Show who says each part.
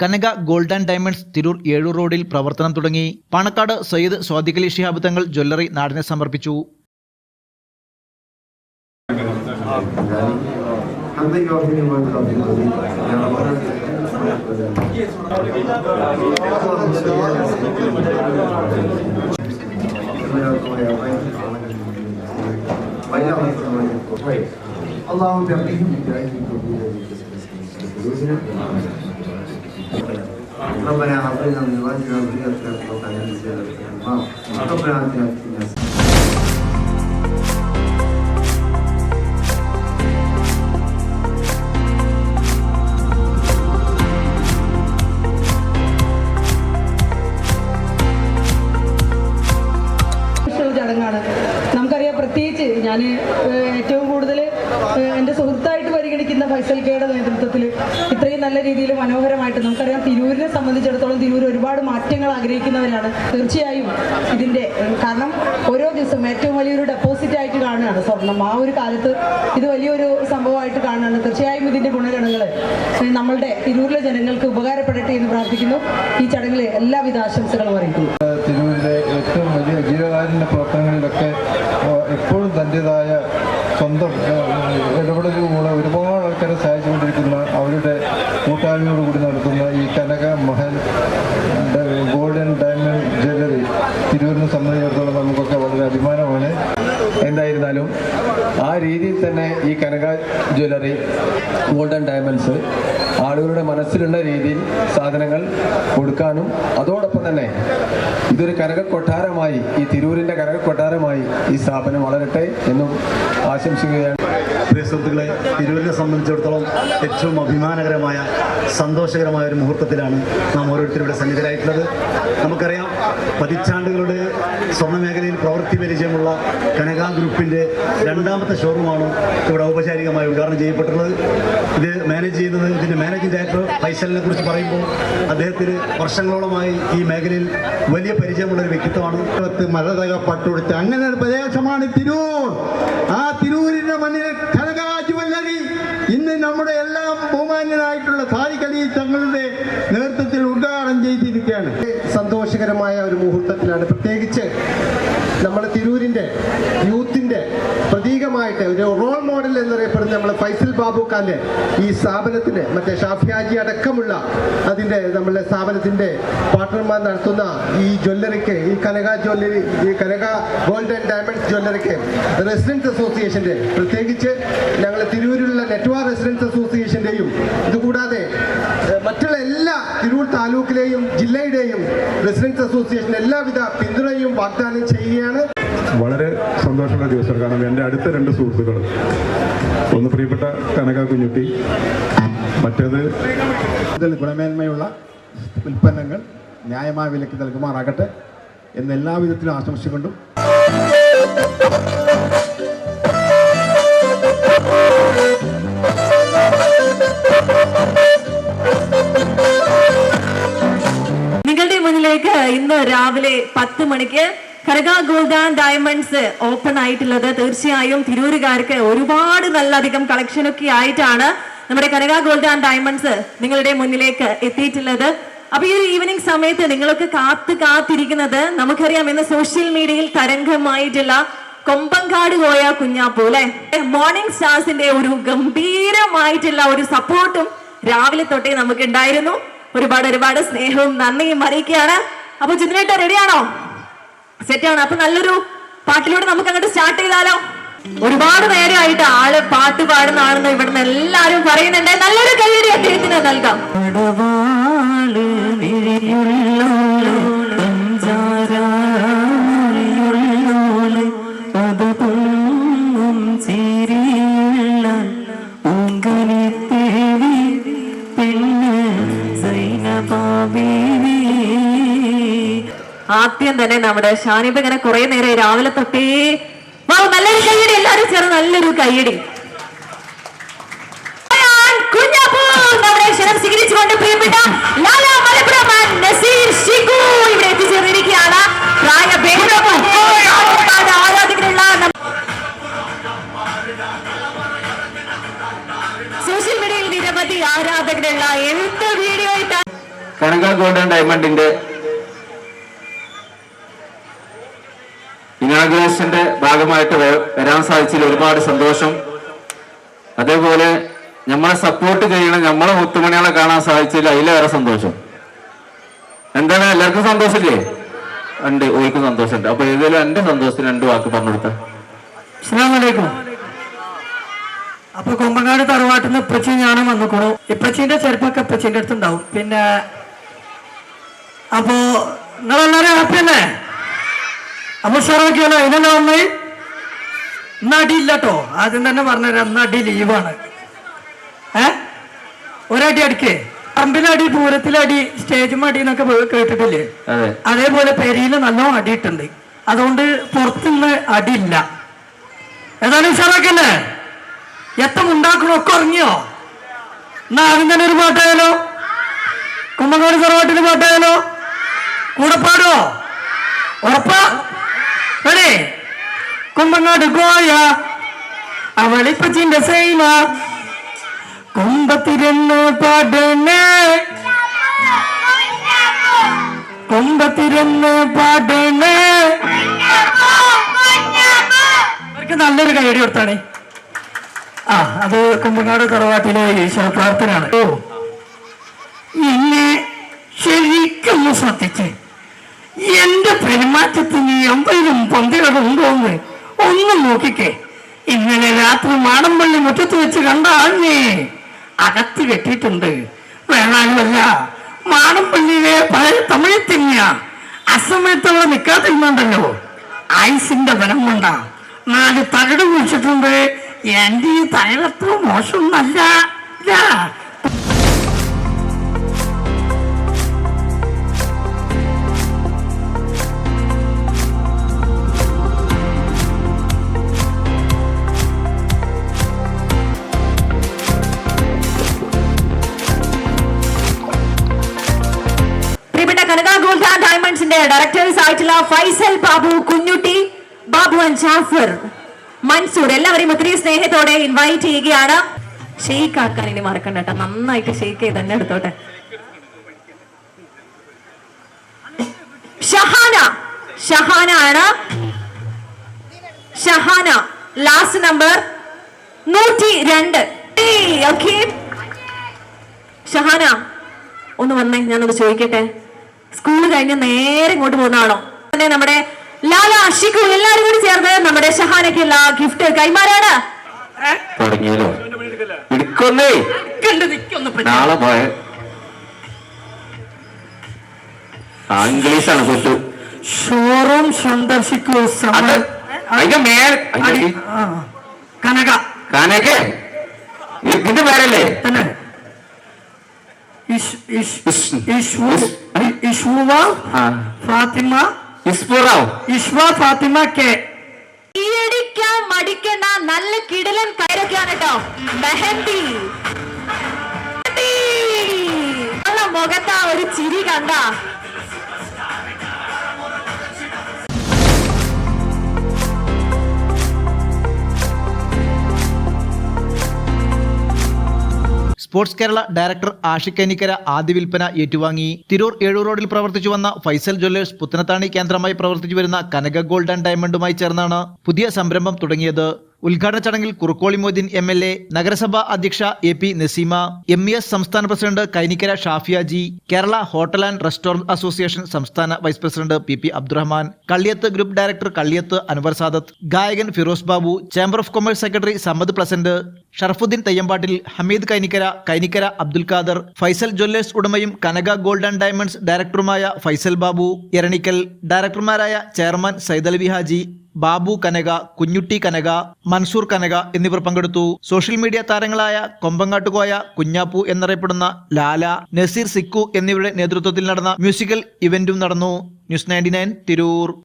Speaker 1: Kanaka gold and diamonds Tirur Ezhur റോഡിൽ പ്രവർത്തനം തുടങ്ങി. പാണക്കാട് സയ്യിദ് സ്വാദിഖലി ഷിഹാബ് തങ്ങൾ ജ്വല്ലറി നാടിനെ സമർപ്പിച്ചു.
Speaker 2: അള്ളാഹു هب لنا من ازواجنا وذريتنا قرة اعين واجعلنا ربنا اتنا في الدنيا حسنة
Speaker 3: ഷോ ചടങ്ങാണ് നമുക്കറിയാം പ്രത്യേകിച്ച് ഞാൻ ഏറ്റവും കൂടുതൽ എൻ്റെ സുഹൃത്തായിട്ട് പരിഗണിക്കുന്ന ഫൈസൽ കെയുടെ നേതൃത്വത്തിൽ ഇത്രയും നല്ല രീതിയിൽ മനോഹരമായിട്ട് നമുക്കറിയാം തിരൂരിനെ സംബന്ധിച്ചിടത്തോളം തിരൂർ ഒരുപാട് മാറ്റങ്ങൾ ആഗ്രഹിക്കുന്നവരാണ്. തീർച്ചയായും ഇതിന്റെ കാരണം ഓരോ ദിവസം ഏറ്റവും വലിയൊരു ഡെപ്പോസിറ്റ് ആയിട്ട് കാണുകയാണ് സ്വർണം. ആ ഒരു കാലത്ത് ഇത് വലിയൊരു സംഭവമായിട്ട് കാണുകയാണ്. തീർച്ചയായും ഇതിന്റെ ഗുണഗണങ്ങൾ നമ്മളുടെ തിരൂരിലെ ജനങ്ങൾക്ക് ഉപകാരപ്പെടട്ടെ എന്ന് പ്രാർത്ഥിക്കുന്നു. ഈ ചടങ്ങിൽ എല്ലാവിധ ആശംസകളും അറിയിക്കുന്നു.
Speaker 4: തിരൂരിലെ ഏറ്റവും വലിയ ജീവകാരുണ്യ പ്രവർത്തനങ്ങളിലൊക്കെ എപ്പോഴും തന്റെതായ സ്വന്തം ആൾക്കാരെ സഹായിച്ചുകൊണ്ടിരിക്കുന്ന അവരുടെ കൂട്ടായ്മയോടുകൂടി നടത്തുന്ന ഈ Kanaka Mahal golden diamond jewellery Thiruvananthapuram സംബന്ധിച്ചിടത്തോളം നമുക്കൊക്കെ വളരെ അഭിമാനമാണ്.
Speaker 5: എന്തായിരുന്നാലും ആ രീതിയിൽ തന്നെ ഈ കനക ജ്വല്ലറി ഗോൾഡൻ ഡയമണ്ട്സ് ആളുകളുടെ മനസ്സിലുള്ള രീതിയിൽ സാധനങ്ങൾ കൊടുക്കാനും അതോടൊപ്പം തന്നെ ഇതൊരു കനക കൊട്ടാരമായി ഈ തിരൂരിന്റെ കനക കൊട്ടാരമായി ഈ സ്ഥാപനം വളരട്ടെ എന്നും ആശംസിക്കുകയാണ്.
Speaker 6: പ്രിയ സുഹൃത്തുക്കളെ തിരൂരിനെ സംബന്ധിച്ചിടത്തോളം ഏറ്റവും അഭിമാനകരമായ സന്തോഷകരമായ ഒരു മുഹൂർത്തത്തിലാണ് നാം ഓരോരുത്തരും ഇവിടെ സന്നിധരായിട്ടുള്ളത് നമുക്കറിയാം പതിറ്റാണ്ടുകളുടെ സ്വർണ മേഖലയിൽ പ്രവൃത്തി പരിചയമുള്ള കനക ഗ്രൂപ്പിന്റെ രണ്ടാമത്തെ ഷോറൂമാണ് ഇവിടെ ഔപചാരികമായി ഉദ്ഘാടനം ചെയ്യപ്പെട്ടിട്ടുള്ളത്. ഇത് മാനേജ് ചെയ്യുന്നത് ഇതിന്റെ മാനേജിംഗ് ഡയറക്ടർ ഫൈസലിനെ കുറിച്ച് പറയുമ്പോൾ അദ്ദേഹത്തിന് വർഷങ്ങളോളമായി ഈ മേഖലയിൽ വലിയ പരിചയമുള്ള ഒരു വ്യക്തിത്വമാണ്.
Speaker 7: പത്ത് മലതക പട്ടുടുത്ത് അങ്ങനെ പ്രദേശമാണ് തിരൂർ. ആ തിരൂരിന്റെ മണ്ണിൽ ഇന്ന് നമ്മുടെ എല്ലാം ബഹുമാന്യനായിട്ടുള്ള സാരിക്കലി തങ്ങളുടെ നേതൃത്വത്തിൽ ഉദ്ഘാടനം ചെയ്തിരിക്കുകയാണ്. സന്തോഷകരമായ ഒരു മുഹൂർത്തത്തിലാണ്. പ്രത്യേകിച്ച് നമ്മുടെ തിരൂരിന്റെ യൂത്തിന്റെ പ്രതീകമായിട്ട് ഒരു റോൾ മോഡൽ എന്നറിയപ്പെടുന്ന നമ്മൾ ഫൈസൽ ബാബു ഖാന്റെ ഈ സ്ഥാപനത്തിന് മറ്റേ ഷാഫിയാജി അടക്കമുള്ള അതിന്റെ നമ്മളെ സ്ഥാപനത്തിന്റെ പാർട്ട്ണർമാർ നടത്തുന്ന ഈ ജ്വല്ലറിക്ക് ഈ കനക ജ്വല്ലറി ഈ കനക ഗോൾഡ് ആൻഡ് ഡയമണ്ട്സ് ജ്വല്ലറിക്ക് റെസിഡൻസ് അസോസിയേഷന്റെ പ്രത്യേകിച്ച് ഞങ്ങൾ തിരൂരിലുള്ള നെറ്റ്വാർ റെസിഡൻസ് അസോസിയേഷന്റെയും ഇതുകൂടാതെ മറ്റുള്ള എല്ലാ തിരൂർ താലൂക്കിലെയും ജില്ലയുടെയും റെസിഡൻസ് അസോസിയേഷൻ എല്ലാവിധ പിന്തുണയും വാഗ്ദാനം ചെയ്യുകയാണ്.
Speaker 8: വളരെ സന്തോഷമുള്ള ദിവസമാണ് കാരണം എന്റെ അടുത്ത രണ്ട് സുഹൃത്തുക്കൾ. ഒന്ന് പ്രിയപ്പെട്ട കനക കുഞ്ഞുട്ടി മറ്റേത്
Speaker 7: കൂടുതൽ ഗുണമേന്മയുള്ള ഉൽപ്പന്നങ്ങൾ ന്യായമായ വിലയ്ക്ക് നൽകുമാറാകട്ടെ എന്ന് എല്ലാവിധത്തിലും ആശംസിച്ചുകൊണ്ടും
Speaker 9: നിങ്ങളുടെ മുന്നിലേക്ക് ഇന്ന് രാവിലെ പത്ത് മണിക്ക് Kanaka gold and diamonds open ആയിട്ടുള്ളത്. തീർച്ചയായും തിരൂരുകാർക്ക് ഒരുപാട് നല്ലധികം കളക്ഷൻ ഒക്കെ ആയിട്ടാണ് നമ്മുടെ കനക ഗോൾഡ് ആൻഡ് ഡയമണ്ട്സ് നിങ്ങളുടെ മുന്നിലേക്ക് എത്തിയിട്ടുള്ളത്. അപ്പൊ ഈ ഒരു ഈവനിങ് സമയത്ത് നിങ്ങളൊക്കെ കാത്തു കാത്തിരിക്കുന്നത് നമുക്കറിയാം ഇന്ന് സോഷ്യൽ മീഡിയയിൽ തരംഗമായിട്ടുള്ള കൊമ്പങ്കാട് പോയ കുഞ്ഞാ അല്ലെ? മോർണിംഗ് സ്റ്റാർസിന്റെ ഒരു ഗംഭീരമായിട്ടുള്ള ഒരു സപ്പോർട്ടും രാവിലെ തൊട്ടേ നമുക്ക് ഉണ്ടായിരുന്നു ഒരുപാട് ഒരുപാട് സ്നേഹവും നന്ദിയും അറിയിക്കുകയാണ്. അപ്പൊ ചിത്രേട്ട റെഡിയാണോ സെറ്റാണ് അപ്പൊ നല്ലൊരു പാട്ടിലൂടെ നമുക്ക് അങ്ങോട്ട് സ്റ്റാർട്ട് ചെയ്താലോ? ഒരുപാട് നേരമായിട്ട് ആൾ പാട്ട് പാടുന്ന ആണെന്ന് ഇവിടുന്ന് എല്ലാരും പറയുന്നുണ്ട്. നല്ലൊരു കൈയടി അദ്ദേഹത്തിന് നൽകാം. ആദ്യം തന്നെ നമ്മുടെ ഷാനിബ് ഇങ്ങനെ കുറെ നേരം രാവിലെ തൊട്ടേ വാ നല്ലൊരു കൈയടി എല്ലാരും ചേർന്ന് നല്ലൊരു കുഞ്ഞാപ്പൂ നമ്മുടെ നസീർ സോഷ്യൽ മീഡിയയിൽ വീഡിയോ
Speaker 10: ഡയമണ്ടിന്റെ ഇനാഗ്രേഷന്റെ ഭാഗമായിട്ട് വരാൻ സാധിച്ചതിൽ ഒരുപാട് സന്തോഷം. അതേപോലെ നമ്മളെ സപ്പോർട്ട് ചെയ്യണം നമ്മളെ മുത്തുമണികളെ കാണാൻ സാധിച്ചതിൽ അതിലേറെ സന്തോഷം. എന്താണ്? എല്ലാവർക്കും സന്തോഷമില്ലേ ഉണ്ട് ഓർക്കും സന്തോഷമുണ്ട്. അപ്പൊ ഏതെങ്കിലും എന്റെ സന്തോഷത്തിന് രണ്ട് വാക്ക് പറഞ്ഞു കൊടുത്ത.
Speaker 11: അപ്പൊ കൊമ്പങ്ങാട് തറവാട്ടിൽ നിന്ന് ഇപ്പച്ചി ഞാനും വന്നിക്കണു. ഇപ്പച്ചീന്റെ ചെരുപ്പൊക്കെ ഇപ്പച്ചീന്റെ അടുത്തുണ്ടാവും. പിന്നെ അപ്പോ നിങ്ങളെല്ലാരും ഹാപ്പി അല്ലേ? അപ്പൊ ഷെറാക്കിയല്ലോ ഇതിനെല്ലാം വന്ന് ഇന്ന് അടിയില്ല കേട്ടോ ആദ്യം തന്നെ പറഞ്ഞുതരാം. ഇന്ന് അടി ലീവാണ്. ഏ? ഒരടി അടിക്കേ. പറമ്പിലടി പൂരത്തിലടി സ്റ്റേജ് അടി എന്നൊക്കെ കേട്ടിട്ടില്ലേ? അതേപോലെ പെരിയിൽ നല്ലോണം അടിയിട്ടുണ്ട്. അതുകൊണ്ട് പുറത്തുനിന്ന് അടിയില്ല. ഏതായാലും ഉഷാറാക്കല്ലേ? എത്ര ഉണ്ടാക്കണമൊക്കെ ഉറങ്ങിയോ? എന്നാ ആദ്യം തന്നെ ഒരു പാട്ടായാലോ കുമ്മങ്ങോട് സർവാട്ടിന് പാട്ടായാലോ കൂടെ പാടോ? ഉറപ്പാ? റെഡി കുമ്പങ്ങോട് ഗോയ അവളിപ്പച്ചിന്റെ സൈമ. കുമ്പത്തിരുന്ന് പാടണേ കുമ്പത്തിരുന്ന് പാടണേ അവർക്ക് നല്ലൊരു കൈയടി കൊടുത്താണ്. ആ അത് കുമ്പങ്ങാട് തറവാട്ടിലെ ഈശ്വര പ്രാർത്ഥനയാണ്. ഓ എന്നെ ശരിക്കൊന്ന് ശ്രദ്ധിച്ച്. എന്റെ പെരുമാറ്റത്തിന് അമ്പയിലും പന്തികളുണ്ടോ എന്ന് ഒന്നും നോക്കിക്കേ. ഇന്നലെ രാത്രി മാടമ്പള്ളി മുറ്റത്ത് വെച്ച് കണ്ട ആളിനെ അകത്ത് കെട്ടിയിട്ടുണ്ട്. വേണാലുമല്ല മാടമ്പള്ളിയിലെ പഴയ തമിഴിൽ തന്നെയാ. അസമയത്തുള്ള നിൽക്കാതിരുന്നുണ്ടല്ലോ ഐസിന്റെ ബലം കൊണ്ട. നാല് തകട് കുഴിച്ചിട്ടുണ്ട്. എന്റെ ഈ തകരത്ര മോശമൊന്നല്ല.
Speaker 9: ഡയറക്ടേഴ്സ് ആയിട്ടുള്ള ഫൈസൽ ബാബു കുഞ്ഞുട്ടി ബാബു ആൻഡ് ജാഫർ. മൻസൂർ എല്ലാവരെയും ഒത്തിരി സ്നേഹത്തോടെ ഇൻവൈറ്റ് ചെയ്യുകയാണ്. ഷെയ്ക്ക് ആക്കാൻ ഇനി മറക്കണ്ട കേട്ടോ. നന്നായിട്ട് ഷെയ്ക്ക് ചെയ്ത് തന്നെ എടുത്തോട്ടെ. ഷഹാന ഷഹാന ആണ്. ഷഹാന ലാസ്റ്റ് നമ്പർ നൂറ്റി രണ്ട് ഷഹാന ഒന്ന് വന്നേ ഞാനൊന്ന് ചോദിക്കട്ടെ? സ്കൂൾ കഴിഞ്ഞ് നേരെ ഇങ്ങോട്ട് പോകുന്നതാണോ? പിന്നെ നമ്മുടെ ലാലാ ഷിക്കു എല്ലാരും കൂടി ചേർന്ന് നമ്മുടെ ഷഹാനയ്ക്കുള്ള ഗിഫ്റ്റ് കൈമാറാണ്.
Speaker 10: തുടങ്ങിയല്ലോ.
Speaker 11: നിൽക്കൊന്ന്.
Speaker 10: നാളെ പോയ. ഇംഗ്ലീഷാണ് കൊച്ചു
Speaker 11: ഷോറൂം സന്ദർശിക്കൂ
Speaker 10: അതിന്റെ മേൽ.
Speaker 11: കനക.
Speaker 10: കാനൊക്കെ ഇതിന്റെ പേരല്ലേ?
Speaker 11: തന്നെ. ഇഷ്- ഇഷ്-
Speaker 10: ഇഷ്- ആ.
Speaker 11: ഫാത്തിമ
Speaker 10: ഇസ്പുറാവ്
Speaker 11: ഇഷ്വ ഫാത്തിമ കെ.
Speaker 9: ഈയടിക്കാൻ മടിക്കണ്ട നല്ല കിടലൻ കയറൊക്കെയാണ് കേട്ടോ മെഹന്തി. മുഖത്താ ഒരു ചിരി കണ്ട.
Speaker 1: സ്പോർട്സ് കേരള ഡയറക്ടർ ആഷിക് അനിക്കര ആദ്യ വിൽപ്പന ഏറ്റുവാങ്ങി. തിരൂർ ഏഴൂർ റോഡിൽ പ്രവർത്തിച്ചു വന്ന ഫൈസൽ ജ്വല്ലേഴ്സ് പുത്തനത്താണി കേന്ദ്രമായി പ്രവർത്തിച്ചു വരുന്ന കനക ഗോൾഡ് ആൻഡ് ഡയമണ്ടുമായി ചേർന്നാണ് പുതിയ സംരംഭം തുടങ്ങിയത്. ഉദ്ഘാടന ചടങ്ങിൽ Kurukkoli Moideen M L A നഗരസഭാ അധ്യക്ഷ A P Naseema M E S സംസ്ഥാന president Kainikkara Shafi Haji Kerala hotel and restaurant association സംസ്ഥാന vice president P P Abdurahman Kalliyath group director Kalliyath Anwar Sadath ഗായകൻ Firoz Babu chamber of commerce secretary Sammad pleasant Sharafuddin Thayyambattil Hameed Kainikkara Kainikkara Abdul Khader Faisal jewellers ഉടമയും Kanaka gold and diamonds ഡയറക്ടറുമായ ഫൈസൽ ബാബു എരണിക്കൽ ഡയറക്ടർമാരായ chairman Saidalavi Haji Babu Kanaka Kunjutty Kanaka Mansoor Kanaka എന്നിവർ പങ്കെടുത്തു. Social media താരങ്ങളായ കൊമ്പങ്ങാട്ടുകോയ കുഞ്ഞാപ്പു എന്നറിയപ്പെടുന്ന ലാല നസീർ സിക്കു എന്നിവരുടെ നേതൃത്വത്തിൽ നടന്ന മ്യൂസിക്കൽ ഇവന്റും നടന്നു. News ninety Tirur.